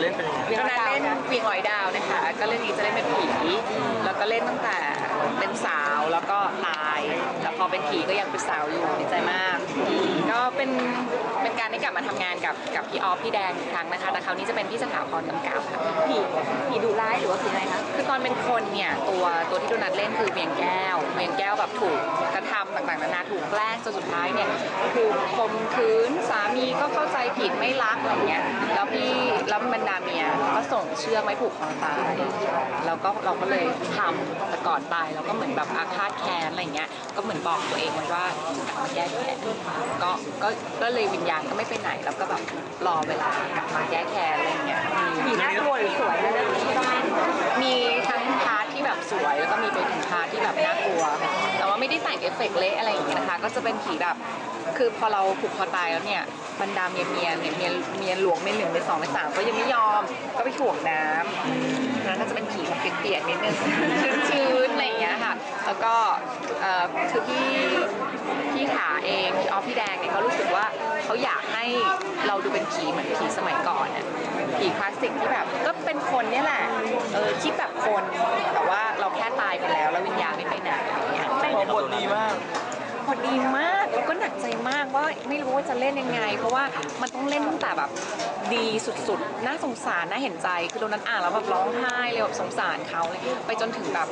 เล่นเป็นยังไงตอนนั้นเล่นเวียงหอยดาวนะคะ ก็เรื่องนี้จะเล่นเป็นผี แล้วก็เล่นตั้งแต่เป็นสาวแล้วก็ตายแล้วพอเป็นผีก็ยังเป็นสาวอยู่ดีใจมาก ก็เป็น ได้กลับมาทำงานกับกับพี่ออฟพี่แดงอีกครั้งนะคะ แต่คราวนี้จะเป็นพี่สถาพรกำกับค่ะผีผีดุร้ายหรือว่าผีอะไรคะคือตอนเป็นคนเนี่ยตัวตัวที่โดนัทเล่นคือเวียงแก้วเวียงแก้วแบบถูกกระทำต่างๆนานาถูกแกล้งจนสุดท้ายเนี่ยคือข่มขืนสามีก็เข้าใจผิดไม่รักอะไรเงี้ยแล้วพี่แล้วบรรดาเมียก็ส่งเชือกไม้ผูกคอตายแล้วก็เราก็เลยทำแต่ก่อนตายเราก็เหมือนแบบอาฆาตแค้นอะไรเงี้ยก็เหมือนบอกตัวเองไว้ว่าจะมาแก้แค้นก็ก็ก็เลยวิญญาณก็ไม่ไปไหนแล้วก็แบบรอเวลากลับมาแก้แค้นอะไรเงี้ยผีน่ากลัวหรือสวยนะเรื่องนี้ต้องเล่นมีทั้งพาร์ทที่แบบสวยแล้วก็มีไปถึงพาร์ทที่แบบน่ากลัว แต่ว่าไม่ได้แต่งเอฟเฟกต์เละอะไรอย่างเงี้ยนะคะ ก็จะเป็นผีแบบคือพอเราผูกคอตายแล้วเนี่ยบรรดาเมียเมียเนี่ยเมียเมียหลวงเมียหนึ่งเมียสองเมียสามก็ยังไม่ยอมก็ไปถ่วงน้ำนั้นก็จะเป็นผีแบบเปียกๆนิดนึงชื้นๆอะไรอย่างเงี้ยค่ะ แล้วก็เอ่อคือพี่พี่ ให้เราดูเป็นผีเหมือนผีสมัยก่อนน่ะผีคลาสสิกที่แบบก็เป็นคนเนี่ยแหละเออคิดแบบคน แต่ว่าเราแค่ตายไปแล้วแล้ววิญญาณไม่ไปไหนอย่างเงี้ยพอบทดีมาก พอดีมาก แล้วก็หนักใจมากว่าไม่รู้ว่าจะเล่นยังไง เพราะว่ามันต้องเล่นตั้งแต่แบบดีสุดๆ น่าสงสารน่าเห็นใจ คือตรงนั้นอ่านแล้วแบบร้องไห้เลยแบบสงสารเขาเลยไปจนถึงแบบ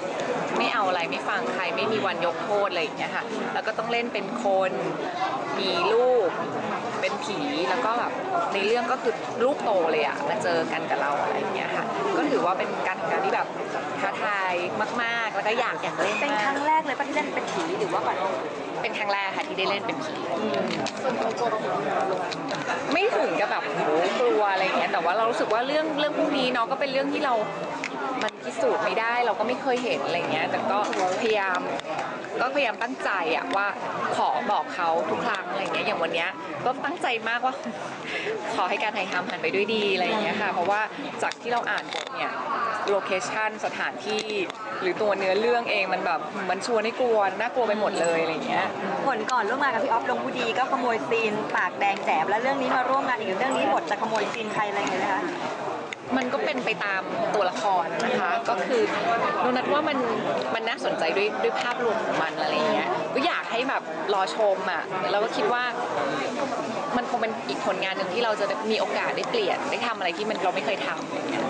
ไม่เอาอะไรไม่ฟังใครไม่มีวันยกโทษอะไรอย่างเงี้ยค่ะ แล้วก็ต้องเล่นเป็นคนมีลูกเป็นผีแล้วก็แบบในเรื่องก็คือลูกโตเลยอะมาเจอกันกับเราอะไรอย่างเงี้ยค่ะ ก็ถือว่าเป็นการทำงานที่แบบท้าทายมาก ก็อยากอยากเล่นเป็นมาคกรั้งแรกเลยป่ะที่เล่นเป็นผีหรือว่าก่อนเป็นครั้งแรกค่ะที่ได้เล่นเป็นผีไม่ถึงกับแบบโหกลัวอะไรอย่างเงี้ยแต่ว่าเรารู้สึกว่าเรื่องเรื่องพวกนี้เนาะก็เป็นเรื่องที่เรา มันพิสูจน์ไม่ได้เราก็ไม่เคยเห็นอะไรเงี้ยแต่ก็พยายาม ก็พยายามตั้งใจอะว่าขอบอกเขาทุกครั้งอะไรเงี้ยอย่างวันเนี้ยก็ตั้งใจมากว่า ขอให้การถ่ายทำผ่านไปด้วยดีอะไรเงี้ยค่ะ เพราะว่าจากที่เราอ่านบทเนี่ยโลเคชันสถานที่ หรือตัวเนื้อเรื่องเองมันแบบมันชวนให้กลัวน่ากลัวไปหมดเลยอะไรเงี้ยผลก่อนร่วมงานกับพี่ออฟลงผู้ดีก็ขโมยซีนปากแดงแจบแล้วเรื่องนี้มาร่วมงานอีกเรื่องนี้บทจะขโมยซีนใครอะไรเงี้ยนะคะ มันก็เป็นไปตามตัวละครนะคะ ก็คือโนนัทว่ามันมันน่าสนใจด้วยด้วยภาพรวมของมันอะไรอย่างเงี้ยก็อยากให้แบบรอชมอะแล้วก็คิดว่ามันคงเป็นอีกผลงานหนึ่งที่เราจะมีโอกาสได้เปลี่ยนได้ทำอะไรที่มันเราไม่เคยทำอย่างเงี้ย